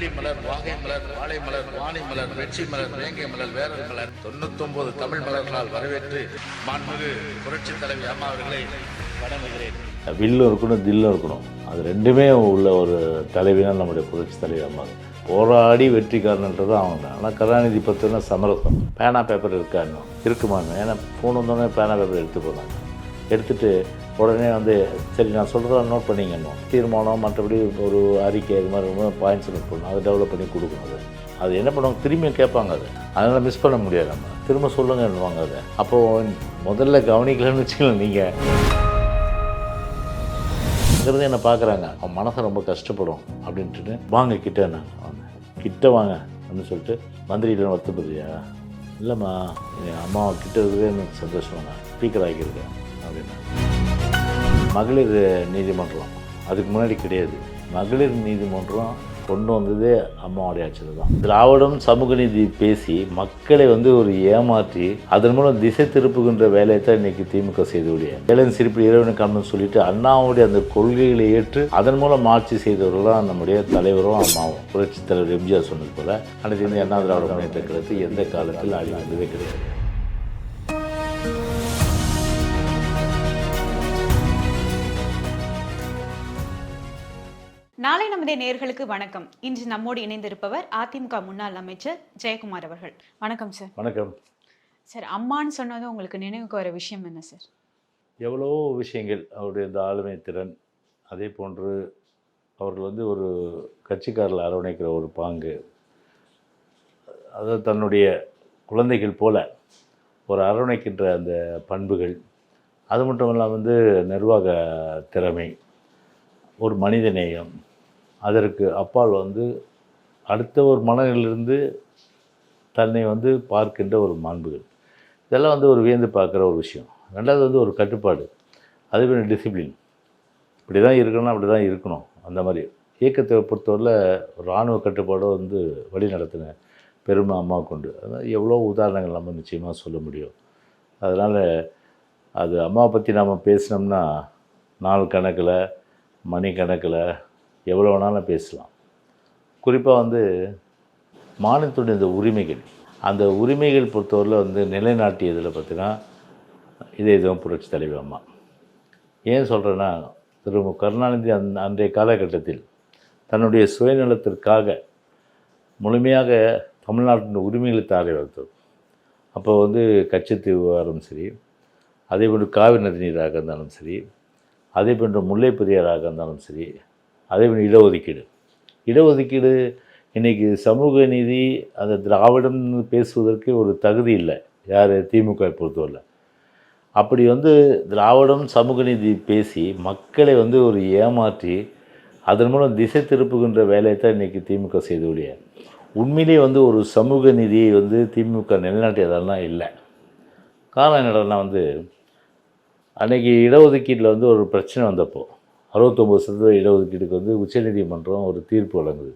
வெள்ளி மலர் வாகை மலர் வாழை மலர் வாணி மலர் வெற்றி மலர் வேங்கை மலர் வேரல் மலர் தொண்ணூத்தொன்பது தமிழ் மலர்களால் வரவேற்று மாண்புமிகு புரட்சி தலைவி அம்மா அவர்களை வணங்குகிறேன். வில்லும் இருக்கணும் தில்லும் இருக்கணும். அது ரெண்டுமே உள்ள ஒரு தலைவினால் நம்முடைய புரட்சி தலைவி அம்மா. போராடி வெற்றிக்காரன்ன்றது அவங்க தான். ஆனால் கருணாநிதி பத்தினா சமரசம். பேனா பேப்பர் இருக்கான்னு இருக்குமான்னு ஏன்னா ஃபோன் வந்தோடனே பேனா பேப்பர் எடுத்து போனாங்க. எடுத்துகிட்டு உடனே வந்து சரி நான் சொல்கிறதெல்லாம் நோட் பண்ணிக்கணும். தீர்மானம் மற்றபடி ஒரு அறிக்கை இது மாதிரி பாயிண்ட்ஸ் நோட் பண்ணணும் அதை டெவலப் பண்ணி கொடுக்கணும் அது. அது என்ன பண்ணுவாங்க? திரும்பியும் கேட்பாங்க அது. அதனால் மிஸ் பண்ண முடியாது நம்ம. திரும்ப சொல்லுங்கன்னுவாங்க அதை. அப்போது முதல்ல கவனிக்கலன்னு வச்சுக்கலாம் நீங்கள் அங்கிறது என்னை பார்க்குறாங்க. அவன் மனசை ரொம்ப கஷ்டப்படும் அப்படின்ட்டு வாங்க கிட்ட நான் வாங்க. கிட்ட வாங்க அப்படின்னு சொல்லிட்டு மந்திரியிடம் வருத்தப்படுறியா இல்லைம்மா. என் அம்மா கிட்ட இருக்கிறதே எனக்கு சந்தோஷமாண்ணா ஸ்பீக்கர் ஆகியிருக்கேன் அப்படின்னா மகளிர் நீதிமன்றம். அதுக்கு முன்னாடி கிடையாது. மகளிர் நீதிமன்றம் கொண்டு வந்ததே அம்மாவுடைய ஆட்சியில் தான். திராவிடம் சமூக நீதி பேசி மக்களை வந்து ஒரு ஏமாற்றி அதன் மூலம் திசை திருப்புகின்ற வேலையை தான் இன்னைக்கு திமுக செய்தவுடைய. வேலன் சிரிப்பு இறைவனை காரணம் சொல்லிட்டு அண்ணாவுடைய அந்த கொள்கைகளை ஏற்று அதன் மூலம் ஆட்சி செய்தவர்கள் தான் நம்முடைய தலைவரும் அம்மாவும். புரட்சி தலைவர் எம்ஜிஆர் சொன்னது போல அனைத்து இந்திய அண்ணா திராவிட முன்னேற்ற கருத்து எந்த காலத்தில் அழிவதே கிடையாது. நாளை நமது நேர்களுக்கு வணக்கம். இன்று நம்மோடு இணைந்திருப்பவர் அதிமுக முன்னாள் அமைச்சர் ஜெயக்குமார் அவர்கள். வணக்கம் சார். வணக்கம். சார் அம்மான்னு சொன்னதும் உங்களுக்கு நினைவுக்கு வர விஷயம் என்ன சார்? எவ்வளோ விஷயங்கள் அவருடைய இந்த ஆளுமை திறன் அதே போன்று அவர்கள் வந்து ஒரு கட்சிக்காரில் அரவணைக்கிற ஒரு பாங்கு அதாவது தன்னுடைய குழந்தைகள் போல ஒரு அரவணைக்கின்ற அந்த பண்புகள் அது மட்டும் இல்லாமல் வந்து நிர்வாக திறமை ஒரு மனித நேயம் அதற்கு அப்பால் வந்து அடுத்த ஒரு மனநிலிருந்து தன்னை வந்து பார்க்கின்ற ஒரு மாண்புகள். இதெல்லாம் வந்து ஒரு வியந்து பார்க்குற ஒரு விஷயம். ரெண்டாவது வந்து ஒரு கட்டுப்பாடு. அதே மாதிரி டிசிப்ளின் இப்படி தான் இருக்கணும் அப்படி தான் இருக்கணும். அந்த மாதிரி. இயக்கத்தை பொறுத்தவரையில் இராணுவ கட்டுப்பாடோ வந்து வழி நடத்தின பெருமை அம்மாவுக்கு கொண்டு அதான் எவ்வளோ உதாரணங்கள் நம்ம நிச்சயமாக சொல்ல முடியும். அதனால் அது அம்மாவை பற்றி நம்ம பேசினோம்னா நாள் கணக்கில் மணி கணக்கில் எவ்வளோ வேணாலும் பேசலாம். குறிப்பாக வந்து மாநிலத்துடைய இந்த உரிமைகள் அந்த உரிமைகள் பொறுத்தவரையில் வந்து நிலைநாட்டியதில் பார்த்தீங்கன்னா இதே இதுவும் புரட்சி தலைவி அம்மா. ஏன் சொல்கிறேன்னா திரு கருணாநிதி அந் அன்றைய காலகட்டத்தில் தன்னுடைய சுயநலத்திற்காக முழுமையாக தமிழ்நாட்டின் உரிமைகளை தாரை வளர்த்தது அப்போ வந்து கச்சத்தீவு விவகாரம் சரி அதே போன்று காவிரி நதி நீராக இருந்தாலும் சரி அதே போன்று முல்லை பெரியாராக இருந்தாலும் சரி அதே மாதிரி இடஒதுக்கீடு. இடஒதுக்கீடு இன்றைக்கி சமூக நீதி அந்த திராவிடம்னு பேசுவதற்கு ஒரு தகுதி இல்லை. யார்? திமுக பொறுத்தவரை அப்படி வந்து திராவிடம் சமூக நீதி பேசி மக்களை வந்து ஒரு ஏமாற்றி அதன் மூலம் திசை திருப்புகின்ற வேலையை தான் இன்றைக்கி திமுக செய்துடைய உண்மையிலேயே வந்து ஒரு சமூக நீதியை வந்து திமுக நிலைநாட்டியதெல்லாம் இல்லை. காரணம் என்னடனா வந்து அன்றைக்கி இடஒதுக்கீட்டில் வந்து ஒரு பிரச்சனை வந்தப்போ அறுபத்தொம்போது சதவீத இடஒதுக்கீடுக்கு வந்து உச்சநீதிமன்றம் ஒரு தீர்ப்பு வழங்குது.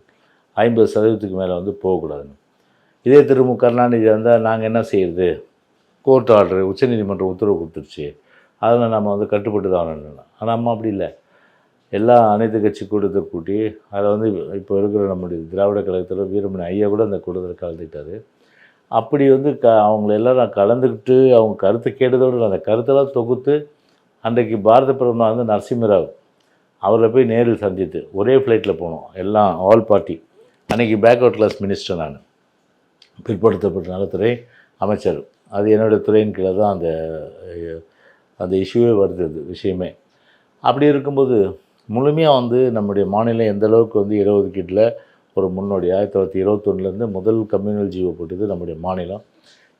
ஐம்பது சதவீதத்துக்கு மேலே வந்து போகக்கூடாதுன்னு. இதே திரு மு கருணாநிதி வந்தால் நாங்கள் என்ன செய்கிறது கோர்ட் ஆர்டர் உச்சநீதிமன்றம் உத்தரவு கொடுத்துருச்சு. அதில் நம்ம வந்து கட்டுப்பட்டு தான் ஆகணும் ஆனால் நம்ம அப்படி இல்லை. எல்லா அனைத்து கட்சி கூட்டத்தை கூட்டி அதில் வந்து இப்போ இருக்கிற நம்முடைய திராவிட கழகத்தில் வீரமணி ஐயா கூட அந்த கூட்டத்தில் கலந்துக்கிட்டாரு. அப்படி வந்து க அவங்கள எல்லாரும் கலந்துக்கிட்டு அவங்க கருத்து கேட்டதோடு அந்த கருத்தெல்லாம் தொகுத்து அன்றைக்கு பாரத பிரதமர் வந்து நரசிம்மராவ் அவரை போய் நேரில் சந்தித்து ஒரே ஃப்ளைட்டில் போனோம். எல்லாம் ஆல் பார்ட்டி அன்றைக்கி பேக்வர்ட் கிளாஸ் மினிஸ்டர் நான். பிற்படுத்தப்பட்ட நலத்துறை அமைச்சர். அது என்னுடைய துறையின் கீழே தான் அந்த அந்த இஷ்யூவே வருது அது விஷயமே. அப்படி இருக்கும்போது முழுமையாக வந்து நம்முடைய மாநிலம் எந்த அளவுக்கு வந்து இடஒதுக்கீட்டில் ஒரு முன்னோடி ஆயிரத்தி தொள்ளாயிரத்தி இருபத்தொன்னுலேருந்து முதல் கம்யூனல் ஜீவோ போட்டது நம்முடைய மாநிலம்.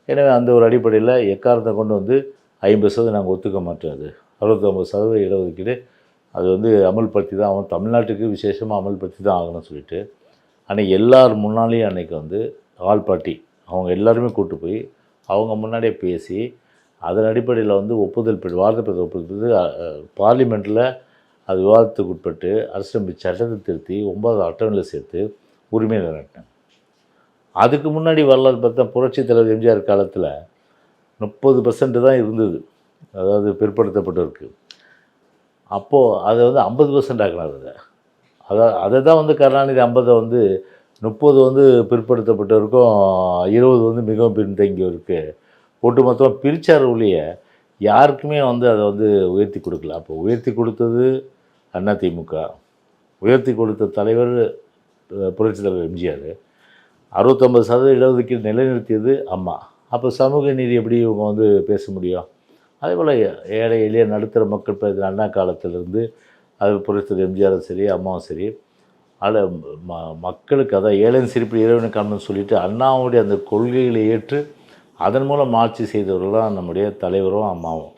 எனவே அந்த ஒரு அடிப்படையில் எக்காரத்தை கொண்டு வந்து ஐம்பது சதவீதம் நாங்கள் ஒத்துக்க மாட்டோம் அது. அறுபத்தொம்பது சதவீத இடஒதுக்கீடு அது வந்து அமல்படுத்தி தான் அவன் தமிழ்நாட்டுக்கு விசேஷமாக அமல்படுத்தி தான் ஆகணும்னு சொல்லிட்டு அன்றைக்கி எல்லார் முன்னாலேயும் அன்றைக்கி வந்து ஆல் பார்ட்டி அவங்க எல்லாருமே கூப்பிட்டு போய் அவங்க முன்னாடியே பேசி அதன் அடிப்படையில் வந்து ஒப்புதல் பெற்று வார்த்தை பெற்ற ஒப்புதல் பெற்று பார்லிமெண்ட்டில் அது விவாதத்துக்கு உட்பட்டு அரசியலமைப்பு சட்டத்தை திருத்தி ஒன்பதாவது அட்டவணையில் சேர்த்து உரிமை நிலைநாட்டினேன் அதுக்கு முன்னாடி வரலாறு பார்த்தா புரட்சித் தலைவர் எம்ஜிஆர் காலத்தில் முப்பது பர்சன்ட் தான் இருந்தது. அதாவது பிற்படுத்தப்பட்டிருக்கு அப்போது அதை வந்து ஐம்பது பர்சன்ட் ஆக்கினார் அதை. அதை அதை தான் வந்து கருணாநிதி ஐம்பதை வந்து முப்பது வந்து பிற்படுத்தப்பட்டவருக்கும் இருபது வந்து மிகவும் பின்தங்கியோருக்கு ஒட்டுமொத்தமாக பிரிச்சார் ஒழிய யாருக்குமே வந்து அதை வந்து உயர்த்தி கொடுக்கல. அப்போ உயர்த்தி கொடுத்தது அதிமுக உயர்த்தி கொடுத்த தலைவர் புரட்சி புரட்சித் தலைவர் எம்ஜிஆர். அறுபத்தொம்பது சதவீத இடஒதுக்கீடு நிலைநிறுத்தியது அம்மா. அப்போ சமூக நீதி எப்படி இவங்க வந்து பேச முடியும்? அதே போல் ஏழை எளிய நடுத்தர மக்கள் பிரதிநிதி அண்ணா காலத்திலிருந்து அது புரட்சி எம்ஜிஆரும் சரி அம்மாவும் சரி. அதில் ம மக்களுக்கு அதான் ஏழையின் சிரிப்பு இறைவனை காரணம்னு சொல்லிட்டு அண்ணாவுடைய அந்த கொள்கைகளை ஏற்று அதன் மூலம் ஆட்சி செய்தவர்கள் தான் நம்முடைய தலைவரும் அம்மாவும்.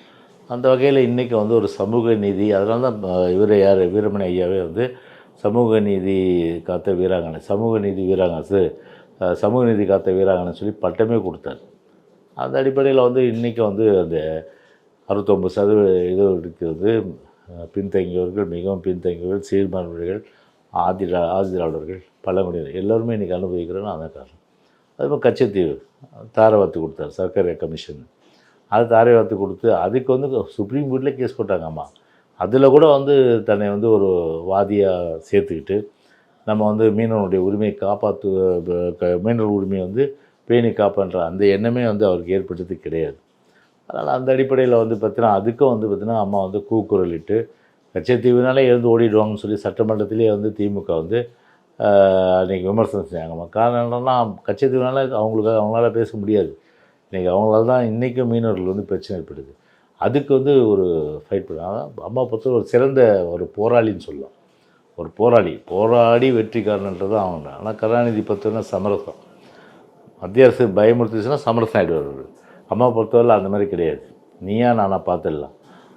அந்த வகையில் இன்றைக்கி வந்து ஒரு சமூக நீதி அதனால தான் இவர் யார் வீரமணி ஐயாவே வந்து சமூக நீதி காத்த வீராங்கனை சமூக நீதி வீராங்கனை சமூக நீதி காத்த வீராங்கனை சொல்லி பட்டமே கொடுத்தார். அந்த அடிப்படையில் வந்து இன்றைக்கி வந்து அந்த அறுபத்தொம்பது சதவீத இது இருக்கிறது. பின்தங்கியவர்கள் மிகவும் பின்தங்கியவர்கள் சீர்மானவர்கள் ஆதிரா ஆதிராளர்கள் பழங்குடியினர் எல்லோருமே இன்றைக்கி அனுபவிக்கிறோன்னு அதான் காரணம். அதுமாதிரி கச்சத்தீவு தாரவாத்து கொடுத்தார் சர்க்கரை கமிஷன். அது தாரை வார்த்து கொடுத்து அதுக்கு வந்து சுப்ரீம் கோர்ட்டில் கேஸ் போட்டாங்க அம்மா. அதில் கூட வந்து தன்னை வந்து ஒரு வாதியாக சேர்த்துக்கிட்டு நம்ம வந்து மீனவனுடைய உரிமையை காப்பாற்று க- மீனவர் உரிமையை வந்து பேணி காப்பான்ற அந்த எண்ணமே வந்து அவருக்கு ஏற்பட்டது கிடையாது. அதனால் அந்த அடிப்படையில் வந்து பார்த்தீங்கன்னா அதுக்கும் வந்து பார்த்திங்கன்னா அம்மா வந்து கூக்குரலிட்டு கச்சத்தீவுனாலே எழுந்து ஓடிடுவாங்கன்னு சொல்லி சட்டமன்றத்திலே வந்து திமுக வந்து அன்றைக்கி விமர்சனம் செஞ்சாங்கம்மா. காரணம் என்னென்னா கச்சத்தீவுனால அவங்களுக்கு அவங்களால பேச முடியாது. இன்றைக்கி அவங்களால தான் இன்றைக்கும் மீனவர்கள் வந்து பிரச்சனை ஏற்படுது. அதுக்கு வந்து ஒரு ஃபைட் பண்ணாங்க அம்மா பொறுத்த ஒரு சிறந்த ஒரு போராளின்னு சொல்லலாம். ஒரு போராளி. போராடி வெற்றிக்காரன்ன்றது அவங்க ஆனால் கருணாநிதி பார்த்தோன்னா சமரசம். மத்திய அரசு பயமுறுத்துச்சுன்னா சமரசம் ஆகிடுவார் அவர். அம்மா பொறுத்தவரை அந்த மாதிரி கிடையாது. நீயா நானாக பார்த்துடலாம்.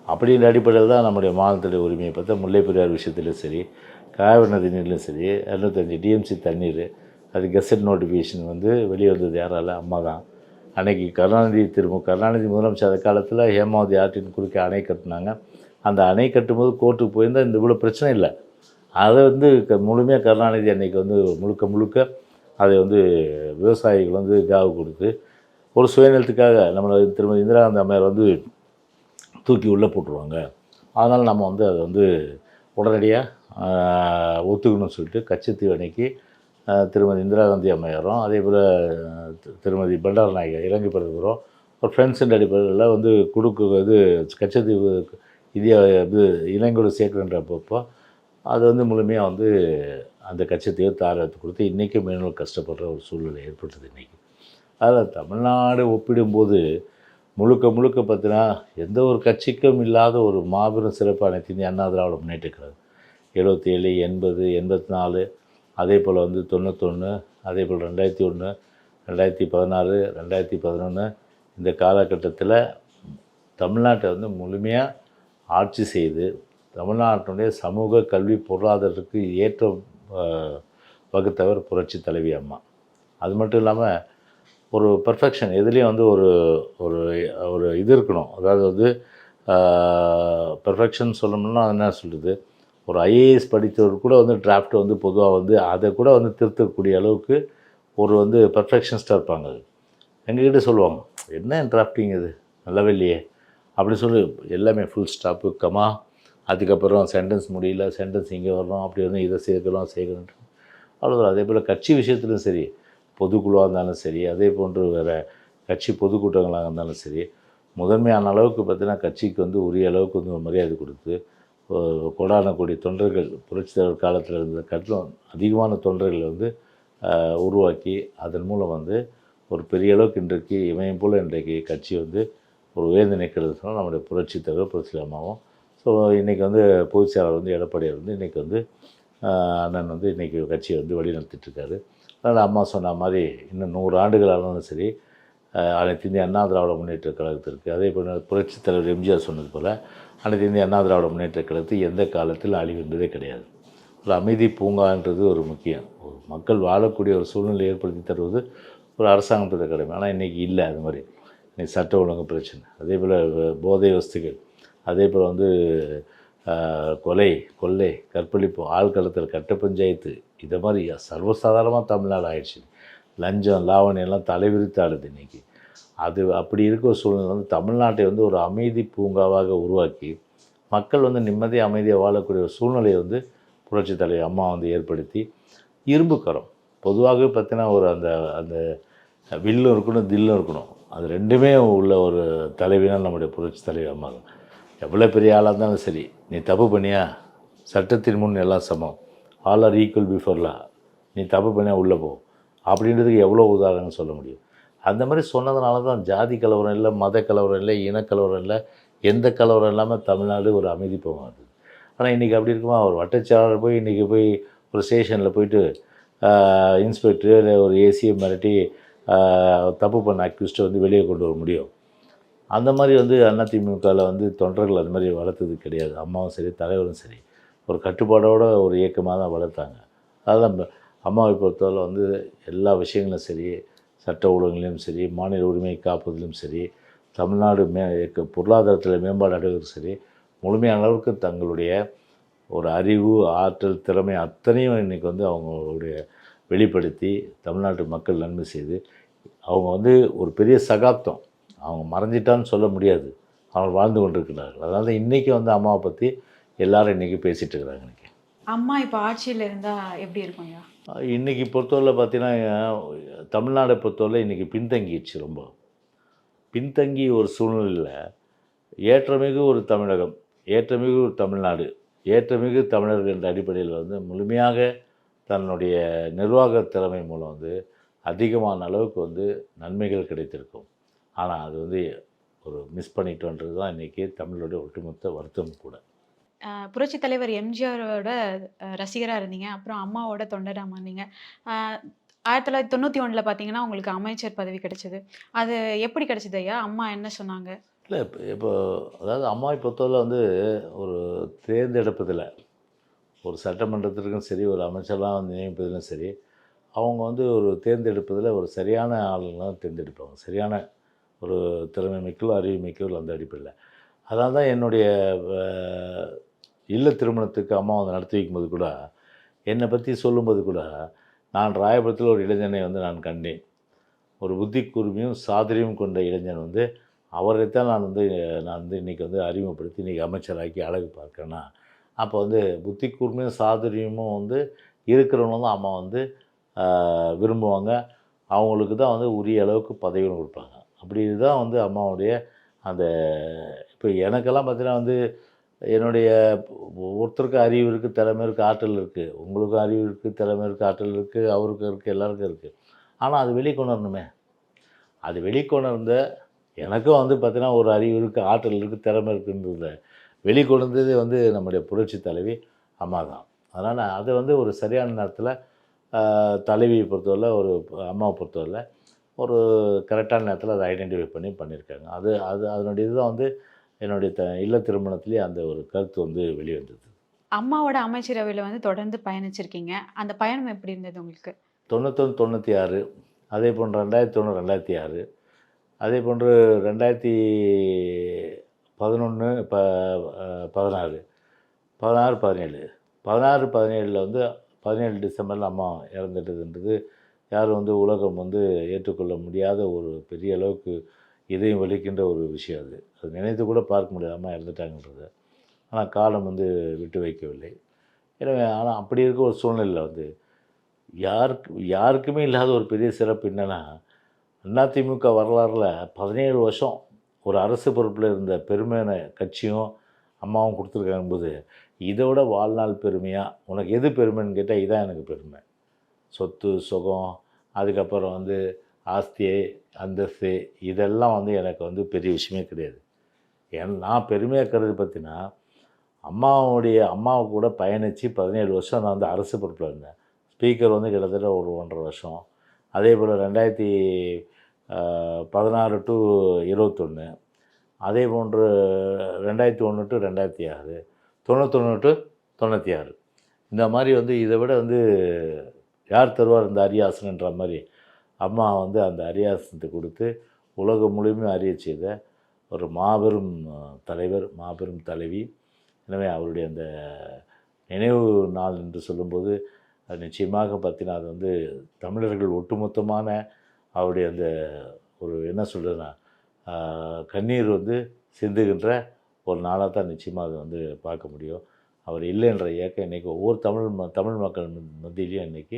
அப்படின்ற அடிப்படையில் தான் நம்முடைய மாநிலத்துடைய உரிமையை பார்த்தா முல்லை பெரியார் விஷயத்துலையும் சரி காவிரி நதி நீர்லையும் சரி இரநூத்தஞ்சு டிஎம்சி தண்ணீர் அது கெசட் நோட்டிஃபிகேஷன் வந்து வெளியே வந்தது யாரால? அம்மா தான். அன்றைக்கி கருணாநிதி திரும்ப கருணாநிதி முதலமைச்சர் அந்த காலத்தில் ஹேமாவதி ஆற்றின் குறுக்கே அணை கட்டினாங்க. அந்த அணை கட்டும்போது கோர்ட்டுக்கு போயிருந்தால் இந்த இவ்வளோ பிரச்சனை இல்லை. அதை வந்து க- முழுமையாக கருணாநிதி அன்றைக்கி வந்து முழுக்க முழுக்க அதை வந்து விவசாயிகள் வந்து காவு கொடுத்து ஒரு சுயநலத்துக்காக நம்மளை திருமதி இந்திரா காந்தி அம்மையார் வந்து தூக்கி உள்ளே போட்டுருவாங்க. அதனால் நம்ம வந்து அதை வந்து உடனடியாக ஒத்துக்கணும்னு சொல்லிட்டு கச்சத்தீவு அன்னைக்கு திருமதி இந்திரா காந்தி அம்மையாரும் அதே போல் திருமதி பண்டார நாயகர் இலங்கை பிரதமரும் ஒரு ஃப்ரெண்ட்ஸுன்ற அடிப்படையில் வந்து கொடுக்கு இது கச்சத்தீவு இந்தியா இது இலங்கையோட சேர்க்கணுன்றப்பப்போ அது வந்து முழுமையாக வந்து அந்த கச்சத்தீவை தாரத்து கொடுத்து இன்றைக்கும் மீனவர்கள் கஷ்டப்படுற ஒரு சூழ்நிலை ஏற்பட்டது இன்றைக்கி அதில் தமிழ்நாடு ஒப்பிடும்போது முழுக்க முழுக்க பார்த்தீங்கன்னா எந்த ஒரு கட்சிக்கும் இல்லாத ஒரு மாபெரும் சிறப்பு அனைத்து இந்திய அண்ணா திராவிட முன்னேற்ற எழுபத்தி ஏழு எண்பது எண்பத்தி நாலு அதே போல் வந்து தொண்ணூத்தொன்று அதே போல் ரெண்டாயிரத்தி ஒன்று ரெண்டாயிரத்தி பதினாறு ரெண்டாயிரத்தி பதினொன்று இந்த காலகட்டத்தில் தமிழ்நாட்டை வந்து முழுமையாக ஆட்சி செய்து தமிழ்நாட்டினுடைய சமூக கல்வி பொருளாதாரத்துக்கு ஏற்ற வகுத்தவர் புரட்சி தலைவி அம்மா. அது மட்டும் இல்லாமல் ஒரு பர்ஃபெக்ஷன் எதுலேயும் வந்து ஒரு ஒரு ஒரு இது இருக்கணும். அதாவது வந்து பர்ஃபெக்ஷன் சொல்லணும்னா என்ன சொல்கிறது ஒரு ஐஏஎஸ் படித்தவர் கூட வந்து டிராஃப்ட் வந்து பொதுவாக வந்து அதை கூட வந்து திருத்தக்கூடிய அளவுக்கு ஒரு வந்து பர்ஃபெக்ஷனிஸ்டாக இருப்பாங்க அது. எங்ககிட்ட சொல்லுவாங்க என்ன டிராஃப்டிங் இது? நல்லாவே இல்லையே. அப்படி சொல்லி எல்லாமே ஃபுல் ஸ்டாப்பு கமா அதுக்கப்புறம் சென்டென்ஸ் முடியல சென்டென்ஸ் இங்கே வரணும் அப்படி வந்து இதை சேர்க்கலாம் சேர்க்கணும் அவ்வளோதான் அதே போல் கட்சி விஷயத்துலையும் சரி பொதுக்குழுவாக இருந்தாலும் சரி அதே போன்று வேறு கட்சி பொதுக்கூட்டங்களாக இருந்தாலும் சரி முதன்மையான அளவுக்கு பார்த்தீங்கன்னா கட்சிக்கு வந்து உரிய அளவுக்கு வந்து ஒரு மரியாதை கொடுத்து கொடானக்கூடிய கோடான கோடி தொண்டர்கள் புரட்சித் தலைவர் காலத்தில் இருந்த கட்டிலும் அதிகமான தொண்டர்களை வந்து உருவாக்கி அதன் மூலம் வந்து ஒரு பெரிய அளவுக்கு இன்றைக்கு இமயம் போல் இன்றைக்கு கட்சி வந்து ஒரு உயர்ந்து நிற்கிறது சொன்னால் நம்முடைய புரட்சி தலைவர் புரட்சி அம்மாவும். ஸோ இன்றைக்கி வந்து பொதுச் செயலாளர் வந்து எடப்பாடியார் வந்து இன்றைக்கி வந்து அண்ணன் வந்து இன்றைக்கி கட்சியை வந்து வழிநடத்திட்டுருக்காரு அதனால் அம்மா சொன்ன மாதிரி இன்னும் நூறு ஆண்டுகள் ஆனாலும் சரி அனைத்து இந்திய அண்ணா திராவிட முன்னேற்ற கழகத்திற்கு அதே போல் புரட்சித் தலைவர் எம்ஜிஆர் சொன்னது போல் அனைத்து இந்திய அண்ணா திராவிட முன்னேற்ற கழகத்து எந்த காலத்தில் அழிவு கிடையாது. ஒரு அமைதி பூங்கான்றது ஒரு முக்கியம். ஒரு மக்கள் வாழக்கூடிய ஒரு சூழ்நிலை ஏற்படுத்தி தருவது ஒரு அரசாங்கத்தோட கடமை. ஆனால் இன்றைக்கி இல்லை அது மாதிரி. இன்றைக்கி சட்ட ஒழுங்கு பிரச்சனை. அதே போல் போதை வஸ்துகள் அதே போல் வந்து கொலை கொள்ளை கற்பழிப்பு ஆழ்களத்தில் கட்ட பஞ்சாயத்து இதை மாதிரி சர்வசாதாரணமாக தமிழ்நாடு ஆயிடுச்சு. லஞ்சம் லாவணியெல்லாம் தலைவிரித்து ஆடுது இன்றைக்கி அது அப்படி இருக்கிற சூழ்நிலை வந்து தமிழ்நாட்டை வந்து ஒரு அமைதி பூங்காவாக உருவாக்கி மக்கள் வந்து நிம்மதியாக அமைதியாக வாழக்கூடிய ஒரு சூழ்நிலையை வந்து புரட்சித் தலைவர் அம்மா வந்து ஏற்படுத்தி இரும்பு கரம். பொதுவாகவே பார்த்தீங்கன்னா ஒரு அந்த அந்த வில்லும் இருக்கணும் தில்லும் இருக்கணும். அது ரெண்டுமே உள்ள ஒரு தலைவினா நம்முடைய புரட்சி தலைவி அம்மா தான் எவ்வளோ பெரிய ஆளாக இருந்தாலும் சரி நீ தப்பு பண்ணியா? சட்டத்தின் முன் எல்லாம் சமம். ஆல் ஆர் ஈக்குவல் பிஃபோர்லா நீ தப்பு பண்ணியா உள்ளே போ. அப்படின்றதுக்கு எவ்வளோ உதாரணம் சொல்ல முடியும்? அந்த மாதிரி சொன்னதுனால தான் ஜாதி கலவரம் இல்லை மத கலவரம் இல்லை இனக்கலவரம் இல்லை எந்த கலவரம் இல்லாமல் தமிழ்நாடு ஒரு அமைதி போகும் ஆனால் இன்றைக்கி அப்படி இருக்குமா? ஒரு வட்டச்சாளர் போய் இன்றைக்கி போய் ஒரு ஸ்டேஷனில் போயிட்டு இன்ஸ்பெக்டர் இல்லை ஒரு ஏசியை மிரட்டி தப்பு பண்ண அக்யூஸ்ட்டை வந்து வெளியே கொண்டு வர முடியும்? அந்த மாதிரி வந்து அதிமுகவில் வந்து தொண்டர்கள் அது மாதிரி வளர்த்தது கிடையாது. அம்மாவும் சரி தலைவரும் சரி. ஒரு கட்டுப்பாடோட ஒரு இயக்கமாக தான் வளர்த்தாங்க. அதெல்லாம் அம்மாவை பொறுத்தவரை வந்து எல்லா விஷயங்களும் சரி சட்ட ஊடகங்களையும் சரி மாநில உரிமை காப்பதிலும் சரி தமிழ்நாடு மே பொருளாதாரத்தில் மேம்பாடு அடைவதும் சரி முழுமையான அளவுக்கு தங்களுடைய ஒரு அறிவு ஆற்றல் திறமை அத்தனையும் இன்றைக்கி வந்து அவங்களுடைய வெளிப்படுத்தி தமிழ்நாட்டு மக்கள் நன்மை செய்து அவங்க வந்து ஒரு பெரிய சகாப்தம். அவங்க மறைஞ்சிட்டான்னு சொல்ல முடியாது. அவங்க வாழ்ந்து கொண்டிருக்கிறார்கள். அதனால இன்றைக்கி வந்து அம்மாவை பற்றி எல்லாரும் இன்றைக்கி பேசிகிட்டு இருக்கிறாங்க இன்றைக்கி அம்மா இப்போ ஆட்சியில் இருந்தா எப்படி இருக்கும் ஐயா? இன்றைக்கி பொறுத்தவரை பார்த்தீங்கன்னா தமிழ்நாடை பொறுத்தவரை இன்றைக்கி பின்தங்கிடுச்சு ரொம்ப. பின்தங்கி ஒரு சூழ்நிலையில் ஏற்றமிகு ஒரு தமிழகம் ஏற்றமிகு ஒரு தமிழ்நாடு ஏற்றமிகு தமிழர்கள் என்ற அடிப்படையில் வந்து முழுமையாக தன்னுடைய நிர்வாக திறமை மூலம் வந்து அதிகமான அளவுக்கு வந்து நன்மைகள் கிடைத்திருக்கும். ஆனால் அது வந்து ஒரு மிஸ் பண்ணிட்டோன்றது தான் இன்றைக்கி தமிழுடைய ஒட்டுமொத்த வருத்தம் கூட. புரட்சி தலைவர் எம்ஜிஆரோட அஹ், ரசிகரா இருந்தீங்க. அப்புறம் அம்மாவோட தொண்டரா மாறினீங்க. ஆயிரத்தி தொள்ளாயிரத்தி தொண்ணூற்றி ஒன்றில் பார்த்தீங்கன்னா உங்களுக்கு அமைச்சர் பதவி கிடைச்சது. அது எப்படி கிடைச்சது ஐயா? அம்மா என்ன சொன்னாங்க? இல்லை இப்போ இப்போ அதாவது அம்மாவை பொறுத்தவரை வந்து ஒரு தேர்ந்தெடுப்பதில் ஒரு சட்டமன்றத்திற்கும் சரி ஒரு அமைச்சர்லாம் வந்து நியமிப்பதிலும் சரி அவங்க வந்து ஒரு தேர்ந்தெடுப்பதில் ஒரு சரியான ஆளுங்களாம் தேர்ந்தெடுப்பாங்க. சரியான ஒரு திறமை மிக்கோ அறிவு மிக்கோ அந்த அடிப்படையில். அதனால தான் என்னுடைய இல்ல திருமணத்துக்கு அம்மா வந்து நடத்தி வைக்கும்போது கூட என்னை பற்றி சொல்லும்போது கூட நான் ராயபுரத்தில் ஒரு இளைஞனை வந்து நான் கண்டேன். ஒரு புத்தி கூர்மையும் சாதுரியம் கொண்ட இளைஞன் வந்து அவரைத்தான் நான் வந்து நான் வந்து இன்றைக்கி வந்து அறிமுகப்படுத்தி இன்றைக்கி அமைச்சராக்கி அழகு பார்க்கறேன்னா அப்போ வந்து புத்தி கூர்மையும் சாதுரியமும் வந்து இருக்கிறவங்க தான் அம்மா வந்து விரும்புவாங்க. அவங்களுக்கு தான் வந்து உரிய அளவுக்கு பதவியும் கொடுப்பாங்க. அப்படி தான் வந்து அம்மாவுடைய அந்த இப்போ எனக்கெல்லாம் பார்த்தீங்கன்னா வந்து என்னுடைய ஒருத்தருக்கு அறிவு இருக்குது திறமை இருக்குது ஆற்றல் இருக்குது உங்களுக்கும் அறிவு இருக்குது திறமை இருக்குது ஆற்றல் இருக்குது அவருக்கும் இருக்குது எல்லாருக்கும் இருக்குது ஆனால் அது வெளிக்கொணரணுமே. அது வெளிக்கொணர்ந்த எனக்கும் வந்து பார்த்திங்கன்னா ஒரு அறிவு இருக்குது ஆற்றல் இருக்குது திறமை இருக்குன்றத வெளிக்கொணர்ந்தது வந்து நம்முடைய புரட்சி தலைவி அம்மா தான். அதனால் அது வந்து ஒரு சரியான நேரத்தில் தலைவியை பொறுத்தவரை ஒரு அம்மாவை பொறுத்தவரை ஒரு கரெக்டான நேரத்தில் அதை ஐடென்டிஃபை பண்ணி பண்ணியிருக்காங்க அது அது அதனுடைய இதுதான் வந்து என்னுடைய த இல்ல திருமணத்துலேயே அந்த ஒரு கருத்து வந்து வெளிவந்தது. அம்மாவோட அமைச்சரவையில் வந்து தொடர்ந்து பயணிச்சிருக்கீங்க. அந்த பயணம் எப்படி இருந்தது உங்களுக்கு? தொண்ணூத்தொன்று தொண்ணூற்றி ஆறு அதே போன்று ரெண்டாயிரத்தி ஒன்று ரெண்டாயிரத்தி ஆறு அதே போன்று ரெண்டாயிரத்தி பதினொன்று ப பதினாறு பதினாறு பதினேழு. பதினாறு பதினேழில் வந்து பதினேழு டிசம்பரில் அம்மா இறந்துட்டதுன்றது யாரும் வந்து உலகம் வந்து ஏற்றுக்கொள்ள முடியாத ஒரு பெரிய அளவுக்கு இதயம் வலிக்கின்ற ஒரு விஷயம் அது. அது நினைத்து கூட பார்க்க முடியாமல் இறந்துட்டாங்கன்றது. ஆனால் காலம் வந்து விட்டு வைக்கவில்லை. எனவே ஆனால் அப்படி இருக்க ஒரு சூழ்நிலையில் வந்து யாருக்கு யாருக்குமே இல்லாத ஒரு பெரிய சிறப்பு என்னென்னா அதிமுக வரலாறில் பதினேழு வருஷம் ஒரு அரசு பொறுப்பில் இருந்த பெருமையான கட்சியும் அம்மாவும் கொடுத்துருக்காங்க போது இதை விட வாழ்நாள் பெருமையாக உனக்கு எது பெருமைன்னு கேட்டால் இதான் எனக்கு பெருமை. சொத்து சுகம் அதுக்கப்புறம் வந்து ஆஸ்தி அந்தஸ்து இதெல்லாம் வந்து எனக்கு வந்து பெரிய விஷயமே கிடையாது. என் நான் பெருமையாக இருக்கிறது பார்த்தீங்கன்னா அம்மாவுடைய அம்மாவை கூட பயணித்து பதினேழு வருஷம் நான் வந்து அரசு பொறுப்பில் இருந்தேன். ஸ்பீக்கர் வந்து கிட்டத்தட்ட ஒரு ஒன்றரை வருஷம். அதே போல் ரெண்டாயிரத்தி பதினாறு டு இருபத்தொன்று அதே போன்று ரெண்டாயிரத்தி ஒன்று டு ரெண்டாயிரத்தி ஆறு தொண்ணூத்தொன்று டு தொண்ணூற்றி ஆறு. இந்த மாதிரி வந்து இதை விட வந்து யார் தருவார் இந்த அரியாசனன்ற மாதிரி? அம்மா வந்து அந்த அரியாசனத்தை கொடுத்து உலகம் முழுமையும் அறிய செய்த ஒரு மாபெரும் தலைவர் மாபெரும் தலைவி. எனவே அவருடைய அந்த நினைவு நாள் என்று சொல்லும்போது நிச்சயமாக பார்த்தீங்கன்னா அது வந்து தமிழர்கள் ஒட்டுமொத்தமான அவருடைய அந்த ஒரு என்ன சொல்கிறதுனா கண்ணீர் வந்து சிந்துகின்ற ஒரு நாளாக தான் நிச்சயமாக அதை வந்து பார்க்க முடியும். அவர் இல்லைன்ற இயக்கம் இன்றைக்கி ஒவ்வொரு தமிழ் ம தமிழ் மக்கள் மத்தியிலையும் இன்றைக்கி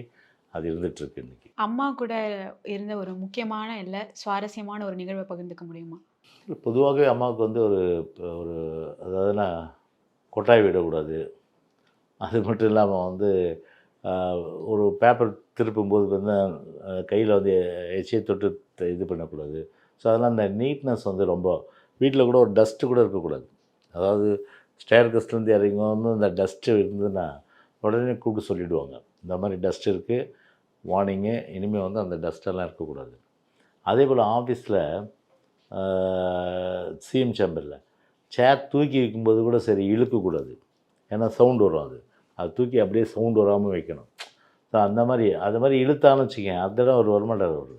அது இருந்துகிட்ருக்கு இன்றைக்கி அம்மா கூட இருந்த ஒரு முக்கியமான இல்ல சுவாரஸ்யமான ஒரு நிகழ்வை பகிர்ந்துக்க முடியுமா? பொதுவாகவே அம்மாவுக்கு வந்து ஒரு ஒரு அதாவதுன்னா கொட்டாய் விடக்கூடாது. அது மட்டும் இல்லாமல் வந்து ஒரு பேப்பர் திருப்பும்போது வந்து கையில் வந்து எச்சியை தொட்டு இது பண்ணக்கூடாது. ஸோ அதெல்லாம் அந்த நீட்னஸ் வந்து ரொம்ப வீட்டில் கூட ஒரு டஸ்ட்டு கூட இருக்கக்கூடாது. அதாவது ஸ்டேர் கஸ்ட்லேருந்து இறங்கணும் இந்த டஸ்ட்டு இருந்ததுன்னா உடனே கூப்பிட்டு சொல்லிவிடுவாங்க இந்த மாதிரி டஸ்ட் இருக்குது வார்னிங்கு இனிமேல் வந்து அந்த டஸ்ட்டெல்லாம் இருக்கக்கூடாது. அதே போல் ஆஃபீஸில் சிஎம் சேம்பரில் சேர் தூக்கி வைக்கும்போது கூட சரி இழுக்கக்கூடாது. ஏன்னா சவுண்டு வரும் அது. அது தூக்கி அப்படியே சவுண்டு வராமல் வைக்கணும். ஸோ அந்த மாதிரி அது மாதிரி இழுத்தான்னு வச்சுக்கேன் அதெல்லாம் ஒரு வரமாட்டார் அவர்.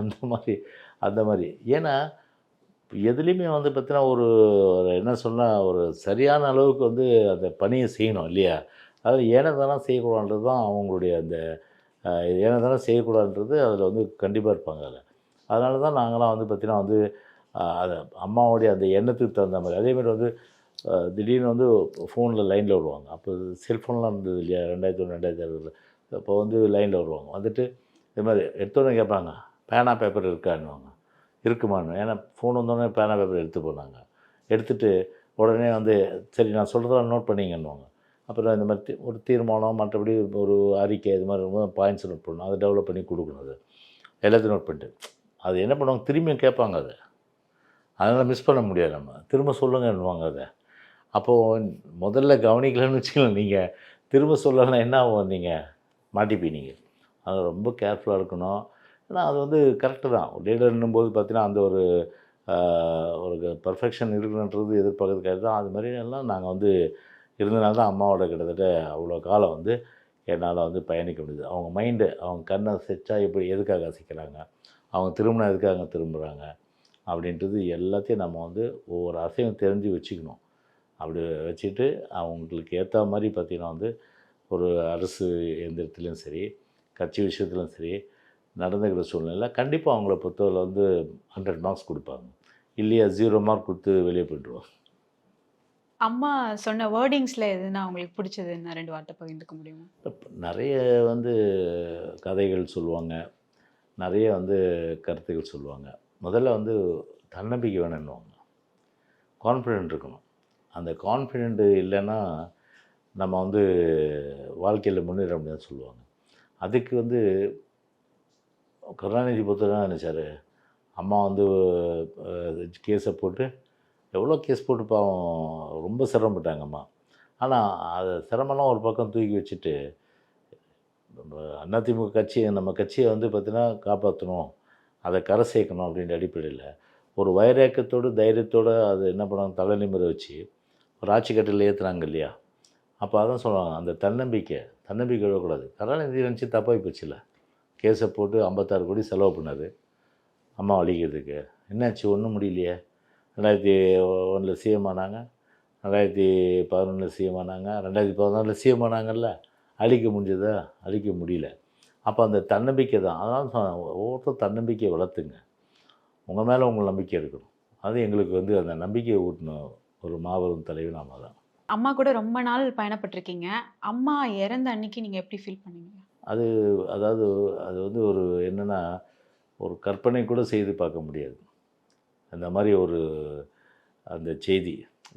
அந்த மாதிரி அந்த மாதிரி. ஏன்னா எதுலேயுமே வந்து பார்த்தீங்கன்னா ஒரு ஒரு என்ன சொன்னால் ஒரு சரியான அளவுக்கு வந்து அந்த பணியை செய்யணும் இல்லையா? அதாவது ஏனதெல்லாம் செய்யக்கூடாதுன்றது தான் அவங்களுடைய அந்த ஏனதெல்லாம் செய்யக்கூடாதுன்றது அதில் வந்து கண்டிப்பாக இருப்பாங்க அதில். அதனால தான் நாங்களாம் வந்து பார்த்திங்கன்னா வந்து அதை அம்மாவுடைய அந்த எண்ணத்துக்கு தகுந்த மாதிரி. அதேமாதிரி வந்து திடீர்னு வந்து ஃபோனில் லைனில் வருவாங்க. அப்போ செல்ஃபோன்லாம் இருந்தது இல்லையா? ரெண்டாயிரத்தி ஒன்று ரெண்டாயிரத்தி அறுபதில் அப்போ வந்து லைனில் வருவாங்க. வந்துட்டு இது மாதிரி எடுத்தோடனே கேட்பாங்க பேனா பேப்பர் இருக்கான்னுவாங்க. இருக்குமான்னு. ஏன்னா ஃபோன் வந்தோடனே பேனா பேப்பர் எடுத்து போனாங்க. எடுத்துகிட்டு உடனே வந்து சரி நான் சொல்கிறத நோட் பண்ணிங்கன்னுவாங்க. அப்புறம் இந்த மாதிரி ஒரு தீர்மானம் மற்றபடி ஒரு அறிக்கை இது மாதிரி இருக்கும்போது பாயிண்ட்ஸ் நோட் பண்ணணும் அதை டெவலப் பண்ணி கொடுக்கணும் அது. எல்லாத்தையும் நோட் பண்ணிட்டு. அது என்ன பண்ணுவாங்க? திரும்பியும் கேட்பாங்க அதை. அதனால் மிஸ் பண்ண முடியாது நம்ம. திரும்ப சொல்லுங்கன்னுவாங்க அதை. அப்போது முதல்ல கவனிக்கலன்னு வச்சுக்கலாம் நீங்கள் திரும்ப சொல்லலைன்னா என்ன ஆகும் நீங்கள் மாட்டிப்பீங்க அது ரொம்ப கேர்ஃபுல்லாக இருக்கணும். ஏன்னா அது வந்து கரெக்டு தான். லீடர்னும் போது பார்த்தீங்கன்னா அந்த ஒரு ஒரு பர்ஃபெக்ஷன் இருக்கணுன்றது எதிர்பார்க்கறதுக்காக தான் அது மாதிரி எல்லாம் நாங்கள் வந்து இருந்தனால தான் அம்மாவோட கிட்டத்தட்ட அவ்வளோ காலம் வந்து என்னால் வந்து பயணிக்க முடியுது அவங்க மைண்டு அவங்க கண்ணை செச்சா எப்படி எதுக்காக அசைக்கிறாங்க? அவங்க திரும்பினா எதுக்காக திரும்புகிறாங்க அப்படின்றது எல்லாத்தையும் நம்ம வந்து ஒவ்வொரு அசையும் தெரிஞ்சு வச்சுக்கணும். அப்படி வச்சுட்டு அவங்களுக்கு ஏற்ற மாதிரி பார்த்திங்கன்னா வந்து ஒரு அரசு எந்திரத்துலேயும் சரி கட்சி விஷயத்துலையும் சரி நடந்துக்கிற சூழ்நிலை கண்டிப்பாக அவங்கள பொறுத்தவரை வந்து ஹண்ட்ரட் மார்க்ஸ் கொடுப்பாங்க. இல்லையா ஜீரோ மார்க் கொடுத்து வெளியே போய்ட்டுருவாங்க. அம்மா சொன்ன வேர்டிங்ஸில் எதுனா உங்களுக்கு பிடிச்சது என்ன? ரெண்டு வார்த்தை பகிர்ந்துக்க முடியுமா? நிறைய வந்து கதைகள் சொல்லுவாங்க. நிறைய வந்து கருத்துக்கள் சொல்லுவாங்க. முதல்ல வந்து தன்னம்பிக்கை வேணும்னுவாங்க. கான்ஃபிடென்ட் இருக்கணும். அந்த கான்ஃபிடென்ட் இல்லைன்னா நம்ம வந்து வாழ்க்கையில் முன்னேற முடியாதுன்னு சொல்லுவாங்க. அதுக்கு வந்து கருணாநிதி பொறுத்தவரை என்ன நினச்சாரு அம்மா வந்து கேஸை போட்டு எவ்வளோ கேஸ் போட்டு பாவம் ரொம்ப சிரமப்பட்டாங்கம்மா. ஆனால் அது சிரமம்லாம் ஒரு பக்கம் தூக்கி வச்சுட்டு நம்ம அதிமுக கட்சியை நம்ம கட்சியை வந்து பார்த்திங்கன்னா காப்பாற்றணும் அதை கரை சேர்க்கணும் அப்படின்ற அடிப்படையில் ஒரு வைரேக்கத்தோடு தைரியத்தோடு அது என்ன பண்ணாங்க தலைநிமிர வச்சு ஒரு ஆட்சி கட்டில் ஏற்றுறாங்க இல்லையா? அப்போ அதான் சொல்லுவாங்க அந்த தன்னம்பிக்கை தன்னம்பிக்கை விடக்கூடாது. கருணாநிதி நினச்சி தப்பாகி போச்சுல கேஸை போட்டு ஐம்பத்தாறு கோடி செலவு பண்ணார். அம்மா வலிக்கிறதுக்கு. என்னாச்சு? ஒன்றும் முடியலையே. ரெண்டாயிரத்தி ஒன்றில் சிஎம் ஆனாங்க. ரெண்டாயிரத்தி பதினொன்றில் சிஎம் ஆனாங்க. ரெண்டாயிரத்தி பதினாலில் சிஎம் ஆனாங்கல்ல. அழிக்க முடிஞ்சதா? அழிக்க முடியல. அப்போ அந்த தன்னம்பிக்கை தான். அதனால ஒவ்வொருத்தரும் தன்னம்பிக்கையை வளர்த்துங்க. உங்கள் மேலே உங்கள் நம்பிக்கை இருக்கணும். அது எங்களுக்கு வந்து அந்த நம்பிக்கையை ஊட்டின ஒரு மாபெரும் தலைவர் நாம தான். அம்மா கூட ரொம்ப நாள் பயணப்பட்டிருக்கீங்க. அம்மா இறந்த அன்னைக்கு நீங்க எப்படி ஃபீல் பண்ணீங்க? அது அதாவது அது வந்து ஒரு என்னென்னா ஒரு கற்பனை கூட செய்து பார்க்க முடியாது. அந்த மாதிரி ஒரு அந்த செய்தி.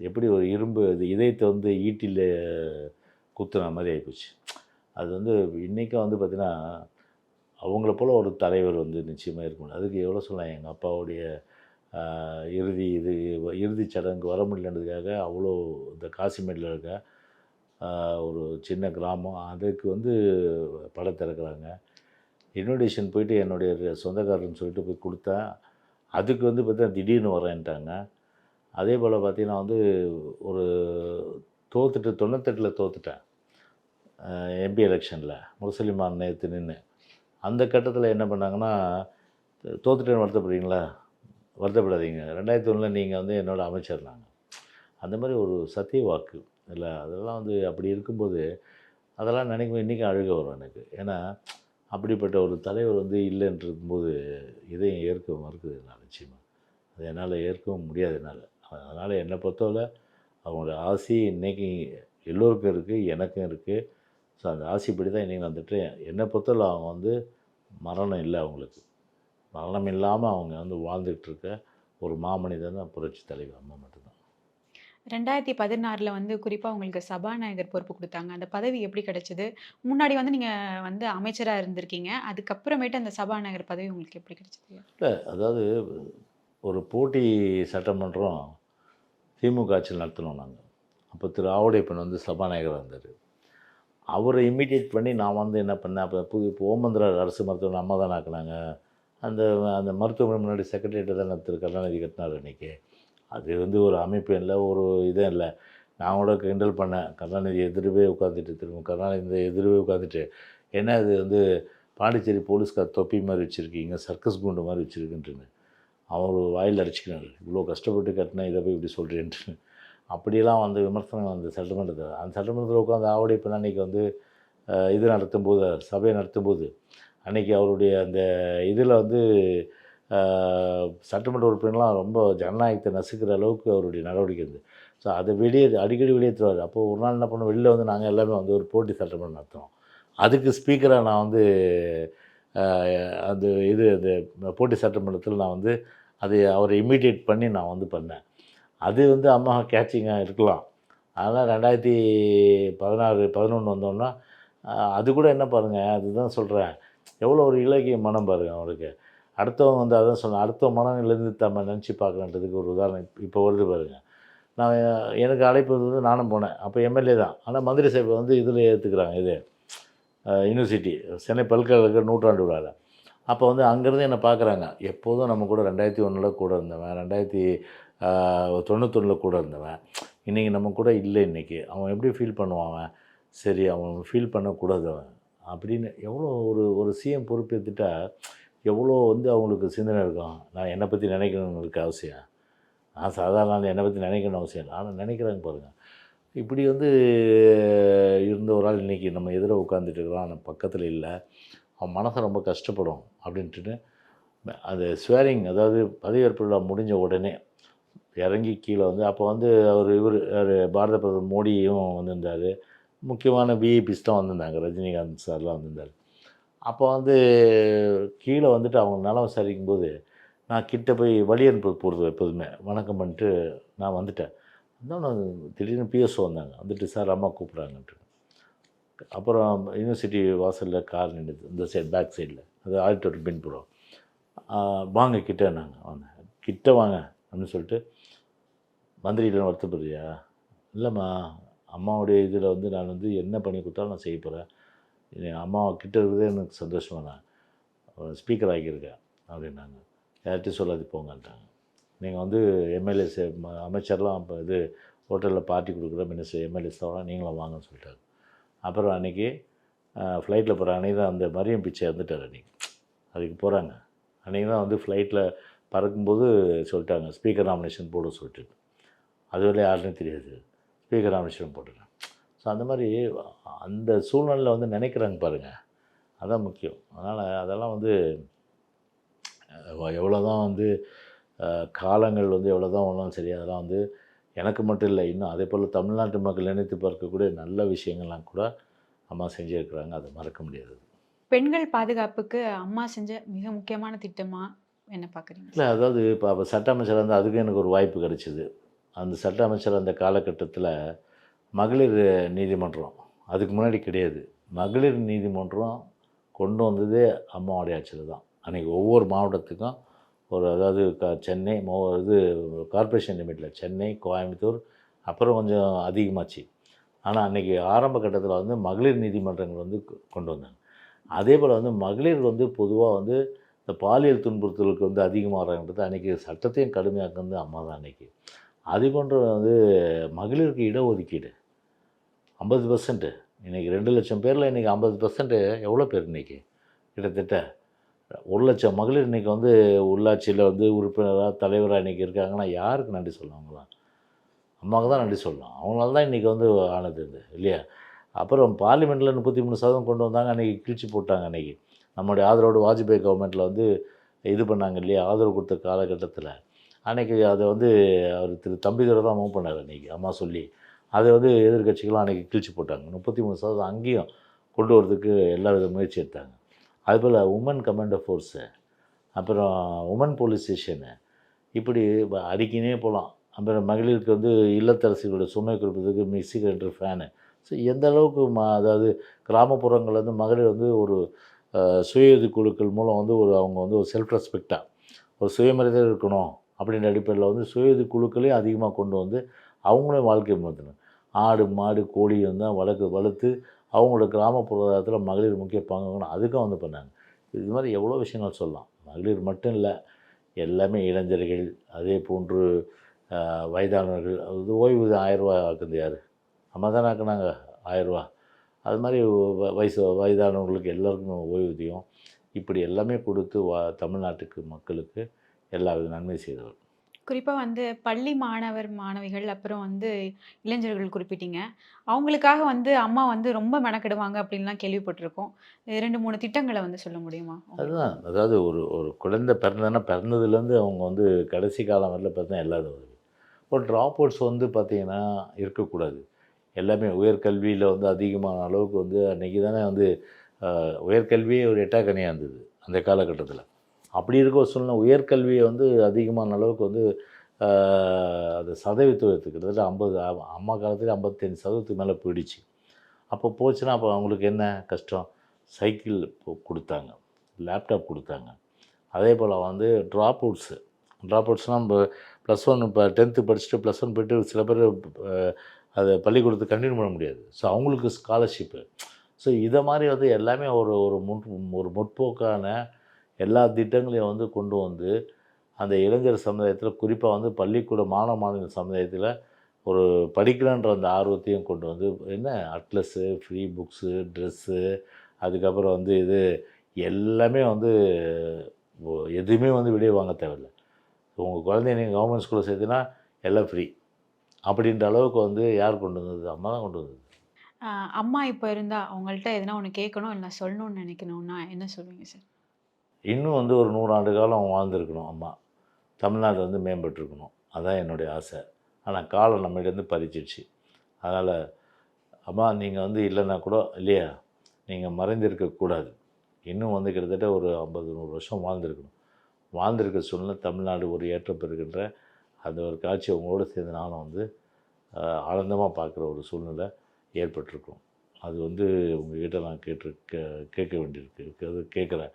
எப்படி ஒரு இரும்பு இது இதயத்தை வந்து ஈட்டியில் குத்துன மாதிரி ஆகிப்போச்சு அது வந்து இன்றைக்கும் வந்து பார்த்திங்கன்னா அவங்கள போல் ஒரு தலைவர் வந்து நிச்சயமாக இருக்கணும் அதுக்கு எவ்வளோ சொல்லலாம்? எங்கள் அப்பாவுடைய இறுதி இது இறுதி சடங்கு வர முடியலன்றதுக்காக அவ்வளோ இந்த காசிமேட்டில் இருக்க ஒரு சின்ன கிராமம் அதுக்கு வந்து படம் திறக்கிறாங்க. இன்விடேஷன் போயிட்டு என்னுடைய சொந்தக்காரர்னு சொல்லிட்டு போய் கொடுத்தேன். அதுக்கு வந்து பார்த்தா திடீர்னு வரேன்ட்டாங்க. அதே போல் பார்த்தீங்கன்னா வந்து ஒரு தோத்துட்டு தொண்ணூத்தெட்டில் தோத்துட்டேன். எம்பி எலெக்ஷனில் முரசலிமான் நேற்று நின்று அந்த கட்டத்தில் என்ன பண்ணாங்கன்னா தோத்துட்டேன்னு வருத்தப்படுறீங்களா? வருத்தப்படாதீங்க. ரெண்டாயிரத்தி ஒன்றில் நீங்கள் வந்து என்னோட அமைச்சர்னாங்க அந்த மாதிரி ஒரு சத்திய வாக்கு. இல்லை அதெல்லாம் வந்து அப்படி இருக்கும்போது அதெல்லாம் நினைக்கும் இன்றைக்கும் அழுக வரும் எனக்கு. ஏன்னா அப்படிப்பட்ட ஒரு தலைவர் வந்து இல்லைன்றிருக்கும்போது இதையும் ஏற்க மறுக்குது நான் நிச்சயமாக அது என்னால் ஏற்கவும் முடியாது என்னால். அதனால் என்னை பொறுத்தவரை அவங்களோட ஆசை இன்றைக்கி எல்லோருக்கும் இருக்குது எனக்கும் இருக்குது ஸோ அந்த ஆசைப்படி தான் இன்றைக்கி வந்துட்டு என்னை பொறுத்தவரை அவங்க வந்து மரணம் இல்லை அவங்களுக்கு. மரணம் இல்லாமல் அவங்க வந்து வாழ்ந்துக்கிட்டு இருக்க ஒரு மாமனிதன் தான் புரட்சி தலைவர் அம்மா மட்டும்தான். ரெண்டாயிரத்தி பதினாறில் வந்து குறிப்பாக உங்களுக்கு சபாநாயகர் பொறுப்பு கொடுத்தாங்க. அந்த பதவி எப்படி கிடைச்சது? முன்னாடி வந்து நீங்கள் வந்து அமைச்சராக இருந்திருக்கீங்க. அதுக்கப்புறமேட்டு அந்த சபாநாயகர் பதவி உங்களுக்கு எப்படி கிடைச்சது? இல்லை அதாவது ஒரு போட்டி சட்டமன்றம் திமுக ஆட்சியில் நடத்தினோம் நாங்கள் அப்போ திரு ஆவுடையப்பன் வந்து சபாநாயகராக இருந்தார். அவரை இமிடியேட் பண்ணி நான் வந்து என்ன பண்ணேன்? அப்போ புது இப்போ ஓமந்திர அரசு மருத்துவமனை அம்மா தான் ஆக்குனாங்க. அந்த அந்த மருத்துவமனை முன்னாடி செக்ரட்டரியேட்டை தான் திரு கருணாநிதி கட்டினார் அன்றைக்கி அது வந்து ஒரு அமைப்பு இல்லை ஒரு இதுவும் இல்லை. நான் கூட கிண்டல் பண்ணேன். கருணாநிதி எதிர்வே உட்காந்துட்டு திரும்ப கருணாநிதி எதிர்வே உட்காந்துட்டு என்ன இது வந்து பாண்டிச்சேரி போலீஸ்கார் தொப்பி மாதிரி வச்சுருக்கீங்க சர்க்கஸ் குண்டு மாதிரி வச்சுருக்குன்ட்டுன்னு அவர் வாயில் அடிச்சுக்கிறாரு. இவ்வளோ கஷ்டப்பட்டு கட்டினா இதை போய் இப்படி சொல்கிறேன்ட்டு அப்படியெல்லாம் வந்து விமர்சனம் அந்த சட்டமன்றத்தில். அந்த சட்டமன்றத்தில் உட்காந்து ஆவடி இப்போ அன்றைக்கி வந்து அஹ், இது நடத்தும்போது சபையை நடத்தும்போது அன்றைக்கி அவருடைய அந்த இதில் வந்து சட்டமன்ற உறுப்பினர்லாம் ரொம்ப ஜனநாயகத்தை நசுக்கிற அளவுக்கு அவருடைய நடவடிக்கை இருந்தது. ஸோ அதை வெளியே அடிக்கடி வெளியேற்றுவார் அப்போ ஒரு நாள் என்ன பண்ணோம் வெளியில் வந்து நாங்கள் எல்லாமே வந்து ஒரு போட்டி சட்டமன்றம் நடத்தினோம் அதுக்கு ஸ்பீக்கராக நான் வந்து அது அந்த இது அந்த போட்டி சட்டமன்றத்தில் நான் வந்து அதை அவரை இமிடியேட் பண்ணி நான் வந்து பண்ணேன். அது வந்து அம்மா கேட்சிங்காக இருக்கலாம். அதனால் ரெண்டாயிரத்தி பதினாறு பதினொன்று வந்தோன்னா அது கூட என்ன பாருங்கள் அதுதான் சொல்கிறேன் எவ்வளோ ஒரு இலக்கிய மனம் பாருங்கள் அவருக்கு. அடுத்தவங்க வந்து அதான் சொன்னேன் அடுத்த மனநிலேருந்து நம்ம நினச்சி பார்க்கலான்றதுக்கு ஒரு உதாரணம் இப்போ வருது பாருங்கள் நான் எனக்கு அழைப்பு வந்து நானும் போனேன். அப்போ எம்எல்ஏ தான். ஆனால் மந்திரி சபை வந்து இதில் ஏற்றுக்கிறாங்க இது யூனிவர்சிட்டி சென்னை பல்கலைக்கழக நூற்றாண்டு விழாவில் அப்போ வந்து அங்கேருந்து என்னை பார்க்குறாங்க. எப்போதும் நம்ம கூட ரெண்டாயிரத்தி ஒன்றில் கூட இருந்தவன் ரெண்டாயிரத்தி தொண்ணூத்தொன்னில் கூட இருந்தவன். இன்றைக்கி நம்ம கூட இல்லை இன்றைக்கி அவன் எப்படி ஃபீல் பண்ணுவான் அவன்? சரி அவன் ஃபீல் பண்ணக்கூடாது அவன். அப்படின்னு எவ்வளோ ஒரு ஒரு சிஎம் பொறுப்பேற்றுட்டா எவ்வளோ வந்து அவங்களுக்கு சிந்தனை இருக்கும்? நான் என்னை பற்றி நினைக்கணுங்களுக்கு அவசியம். நான் சாதாரண என்னை பற்றி நினைக்கணும் அவசியம் இல்லை. ஆனால் நினைக்கிறாங்க பாருங்கள் இப்படி வந்து இருந்த ஒரு ஆள் இன்றைக்கி நம்ம எதிர உட்காந்துட்டு இருக்கிறோம் நம்ம பக்கத்தில் இல்லை. அவன் மனசை ரொம்ப கஷ்டப்படும் அப்படின்ட்டுன்னு அது ஸ்வேரிங் அதாவது பதவியேற்பு விழா முடிஞ்ச உடனே இறங்கி கீழே வந்து அப்போ வந்து அவர் இவர் பாரத பிரதமர் மோடியும் வந்திருந்தார். முக்கியமான விஐபிஸ் தான் வந்திருந்தாங்க. ரஜினிகாந்த் சார்லாம் வந்திருந்தார். அப்போ வந்து கீழே வந்துட்டு அவங்க நலம் விசாரிக்கும் போது நான் கிட்ட போய் வழி அனுப்ப போகிறது எப்போதுமே வணக்கம் பண்ணிட்டு நான் வந்துட்டேன். நான் திடீர்னு பிஎஸ்ஓ வந்தாங்க. வந்துட்டு சார் அம்மா கூப்பிட்றாங்கன்ட்டு. அப்புறம் யூனிவர்சிட்டி வாசலில் கார் நின்றுது இந்த சைடு பேக் சைடில். அது ஆடிட்டோரியம் பின்புறம். வாங்க கிட்ட நாங்கள் வாங்க. கிட்ட வாங்க அப்படின்னு சொல்லிட்டு மந்திரியில் வருத்தப்படுறியா? இல்லைம்மா அம்மாவுடைய இதில் வந்து நான் வந்து என்ன பண்ணி கொடுத்தாலும் நான் செய்ய போகிறேன் என் அம்மா கிட்ட இருக்கிறதே எனக்கு சந்தோஷமாக நான் ஸ்பீக்கர் ஆகியிருக்கேன் அப்படின்னாங்க. யார்கிட்டையும் சொல்லாது போங்கன்ட்டாங்க. நீங்கள் வந்து எம்எல்ஏ அமைச்சர்லாம் இப்போ இது ஹோட்டலில் பார்ட்டி கொடுக்குற மினிஸ்டர் எம்எல்ஏஸ் தான் நீங்களும் வாங்கன்னு சொல்லிட்டாங்க அப்புறம் அன்றைக்கி ஃப்ளைட்டில் போகிற அன்றைக்கி தான் அந்த மரியம் பிச்சை இறந்துட்டார் அன்றைக்கி அதுக்கு போகிறாங்க அன்றைக்கி தான் வந்து ஃப்ளைட்டில் பறக்கும்போது சொல்லிட்டாங்க ஸ்பீக்கர் நாமினேஷன் போட சொல்லிட்டு. அதுவரை யாருன்னு தெரியாது. ஸ்பீக்கர் நாமினேஷன் போட்டுருக்காங்க ஸோ அந்த மாதிரி அந்த சூழ்நிலையில் வந்து நினைக்கிறாங்க பாருங்கள் அதான் முக்கியம். அதனால் அதெல்லாம் வந்து எவ்வளோ தான் வந்து காலங்கள் வந்து எவ்வளோ தான் ஒன்றும் சரி அதெல்லாம் வந்து எனக்கு மட்டும் இல்லை. இன்னும் அதே போல் தமிழ்நாட்டு மக்கள் நினைத்து பார்க்கக்கூடிய நல்ல விஷயங்கள்லாம் கூட அம்மா செஞ்சுருக்கிறாங்க. அதை மறக்க முடியாது. பெண்கள் பாதுகாப்புக்கு அம்மா செஞ்ச மிக முக்கியமான திட்டமா என்ன பார்க்குறீங்க? இல்லை அதாவது இப்போ அப்போ சட்ட அமைச்சர் வந்து அதுக்கும் எனக்கு ஒரு வாய்ப்பு கிடைச்சிது. அந்த சட்ட அமைச்சர் அந்த காலகட்டத்தில் மகளிர் நீதிமன்றம் அதுக்கு முன்னாடி கிடையாது. மகளிர் நீதிமன்றம் கொண்டு வந்ததே அம்மாவுடைய ஆட்சியில் தான். அன்றைக்கி ஒவ்வொரு மாவட்டத்துக்கும் ஒரு அதாவது க சென்னை மோ இது கார்ப்பரேஷன் லிமிட்டில் சென்னை கோயம்புத்தூர் அப்புறம் கொஞ்சம் அதிகமாச்சு. ஆனால் அன்றைக்கி ஆரம்ப கட்டத்தில் வந்து மகளிர் நீதிமன்றங்கள் வந்து கொண்டு வந்தாங்க. அதே போல் வந்து மகளிர் வந்து பொதுவாக வந்து இந்த பாலியல் துன்புறுத்தலுக்கு வந்து அதிகமாகறாங்கன்றது அன்றைக்கி சட்டத்தையும் கடுமையாக்குனது அம்மா தான் அன்றைக்கி அது போன்ற வந்து மகளிருக்கு இடஒதுக்கீடு. ஐம்பது பர்சன்ட்டு இன்றைக்கி ரெண்டு லட்சம் பேரில் இன்றைக்கி ஐம்பது பர்சன்ட்டு எவ்வளோ பேர் இன்றைக்கி கிட்டத்தட்ட ஒரு லட்சம் மகளிர் இன்றைக்கி வந்து உள்ளாட்சியில் வந்து உறுப்பினராக தலைவராக இன்றைக்கி இருக்காங்கன்னா யாருக்கு நன்றி சொல்லலாம் அவங்களாம்? அம்மாவுக்கு தான் நன்றி சொல்லலாம் அவங்களால தான் இன்றைக்கி வந்து ஆனது இது இல்லையா? அப்புறம் பார்லிமெண்ட்டில் முப்பத்தி மூணு சதவீதம் கொண்டு வந்தாங்க அன்றைக்கி கிழிச்சு போட்டாங்க அன்றைக்கி நம்முடைய ஆதரவோடு வாஜ்பாய் கவர்மெண்ட்டில் வந்து இது பண்ணாங்க இல்லையா? ஆதரவு கொடுத்த காலகட்டத்தில். அன்றைக்கி அதை வந்து அவர் திரு தம்பிதுரை தான் மூவ் பண்ணார் அன்றைக்கி அம்மா சொல்லி. அதை வந்து எதிர்க்கட்சிகள்லாம் அன்றைக்கி கிழிச்சு போட்டாங்க. முப்பத்தி மூணு சதவீதம் அங்கேயும் கொண்டு வரதுக்கு எல்லா வித முயற்சி எடுத்தாங்க. அதுபோல் உமன் கமாண்டர் ஃபோர்ஸு அப்புறம் உமன் போலீஸ் ஸ்டேஷனு இப்படி அடிக்கினே போகலாம் அப்புறம் மகளிருக்கு வந்து இல்லத்தரசிகளோட சுமை கொடுப்பதுக்கு மிக்சி கிரைண்டர் ஃபேனு ஸோ எந்த அளவுக்கு ம அதாவது கிராமப்புறங்கள்ல வந்து மகளிர் வந்து ஒரு சுய சுயஉதவி குழுக்கள் மூலம் வந்து ஒரு அவங்க வந்து ஒரு செல்ஃப் ரெஸ்பெக்டாக ஒரு சுயமரியாதை இருக்கணும் அப்படின்ற அடிப்படையில் வந்து சுயஉதவி குழுக்களையும் அதிகமாக கொண்டு வந்து அவங்களே வாழ்க்கை மாற்றணும் ஆடு மாடு கோழி வந்து வளர்க்கு வளர்த்து அவங்களோட கிராமப்புறத்தில் மகளிர் முக்கிய பங்கு அதுக்கும் வந்து பண்ணாங்க. இது மாதிரி எவ்வளோ விஷயங்கள் சொல்லலாம். மகளிர் மட்டும் இல்லை எல்லாமே இளைஞர்கள் அதே போன்று வயதானவர்கள் அது ஓய்வு ஆயிரரூவா ஆக்குது யார்? அம்மா தானே ஆக்குனாங்க ஆயிரரூவா அது மாதிரி வ- வயசு வயதானவங்களுக்கு எல்லாருக்கும் ஓய்வூதியம். இப்படி எல்லாமே கொடுத்து வா தமிழ்நாட்டுக்கு மக்களுக்கு எல்லா வித நன்மை செய்தவர். குறிப்பாக வந்து பள்ளி மாணவர் மாணவிகள் அப்புறம் வந்து இளைஞர்கள் குறிப்பிட்டீங்க. அவங்களுக்காக வந்து அம்மா வந்து ரொம்ப மெனக்கெடுவாங்க அப்படின்லாம் கேள்விப்பட்டிருக்கோம். ரெண்டு மூணு திட்டங்களை வந்து சொல்ல முடியுமா அதுதான். அதாவது ஒரு ஒரு குழந்தை பிறந்ததுன்னா பிறந்ததுலேருந்து அவங்க வந்து கடைசி காலம் வரல பார்த்தா எல்லாரும் வருது ஒரு ட்ராப் அவுட்ஸ் வந்து பார்த்திங்கன்னா இருக்கக்கூடாது. எல்லாமே உயர்கல்வியில் வந்து அதிகமான அளவுக்கு வந்து அன்றைக்கி தானே வந்து உயர்கல்வியே ஒரு எட்டாக்கனியாக இருந்தது அந்த காலகட்டத்தில். அப்படி இருக்க ஒரு சூழ்நிலை உயர்கல்வியை வந்து அதிகமான அளவுக்கு வந்து அது சதவீதத்துக்கு கிட்டத்தட்ட ஐம்பது அம்மா காலத்தில் ஐம்பத்தஞ்சு சதவீதத்துக்கு மேலே போயிடுச்சு. அப்போ போச்சுன்னா அப்போ அவங்களுக்கு என்ன கஷ்டம்? சைக்கிள் கொடுத்தாங்க. லேப்டாப் கொடுத்தாங்க. அதே போல் வந்து ட்ராப் அவுட்ஸு ட்ராப் அவுட்ஸ்னால் நம்ம ப்ளஸ் ஒன் இப்போ டென்த்து படிச்சுட்டு ப்ளஸ் ஒன் போய்ட்டு சில பேர் அதை பள்ளிக்கூடத்தை கண்டினியூ பண்ண முடியாது. ஸோ அவங்களுக்கு ஸ்காலர்ஷிப்பு ஸோ இதை மாதிரி வந்து எல்லாமே ஒரு ஒரு முன் ஒரு முற்போக்கான எல்லா திட்டங்களையும் வந்து கொண்டு வந்து அந்த இளைஞர் சமுதாயத்தில் குறிப்பாக வந்து பள்ளிக்கூட மாணவ மாணவி சமுதாயத்தில் ஒரு படிக்கலான்ற அந்த ஆர்வத்தையும் கொண்டு வந்து என்ன அட்லஸ்ஸு ஃப்ரீ புக்ஸு ட்ரெஸ்ஸு அதுக்கப்புறம் வந்து இது எல்லாமே வந்து எதுவுமே வந்து வெளியே வாங்க தேவையில்லை. உங்கள் குழந்தைய நீங்கள் கவர்மெண்ட் ஸ்கூலில் சேர்த்துனா எல்லாம் ஃப்ரீ அப்படின்ற அளவுக்கு வந்து யார் கொண்டு வந்தது? அம்மா தான் கொண்டு வந்தது. அம்மா இப்போ இருந்தால் அவங்கள்ட்ட எதனா ஒன்று கேட்கணும் இல்லை சொல்லணும்னு நினைக்கணும்னா என்ன சொல்லுவீங்க சார்? இன்னும் வந்து ஒரு நூறாண்டு காலம் வாழ்ந்துருக்கணும் அம்மா. தமிழ்நாடு வந்து மேம்பட்டுருக்கணும். அதான் என்னுடைய ஆசை. ஆனால் காலம் நம்மகிட்டேருந்து பறிச்சிடுச்சு. அதனால் அம்மா நீங்கள் வந்து இல்லைன்னா கூட இல்லையா? நீங்கள் மறைந்திருக்கக்கூடாது இன்னும் வந்து கிட்டத்தட்ட ஒரு ஐம்பது நூறு வருஷம் வாழ்ந்துருக்கணும். வாழ்ந்திருக்க சூழ்நிலை தமிழ்நாடு ஒரு ஏற்றம் பெறுகின்ற அந்த ஒரு காட்சி உங்களோட சேர்ந்து நானும் வந்து ஆனந்தமாக பார்க்குற ஒரு சூழ்நிலை ஏற்பட்டிருக்கும். அது வந்து உங்ககிட்ட நான் கேட்டு கே- கேட்க வேண்டியிருக்கு. அது கேட்குறேன்.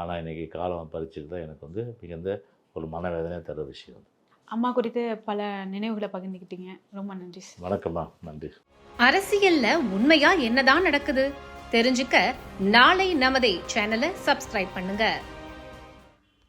ஆனால் இன்றைக்கி காலம் பறிச்சுட்டு தான் எனக்கு வந்து மிகுந்த ஒரு மனவேதனை தர விஷயம். அம்மா குறித்து பல நினைவுகளை பகிர்ந்துக்கிட்டீங்க. ரொம்ப நன்றி வணக்கம்மா. நன்றி. அரசியல்ல உண்மையா என்னதான் நடக்குது? தெரிஞ்சுக்க நாளை நமதே சேனலை சப்ஸ்கிரைப் பண்ணுங்க.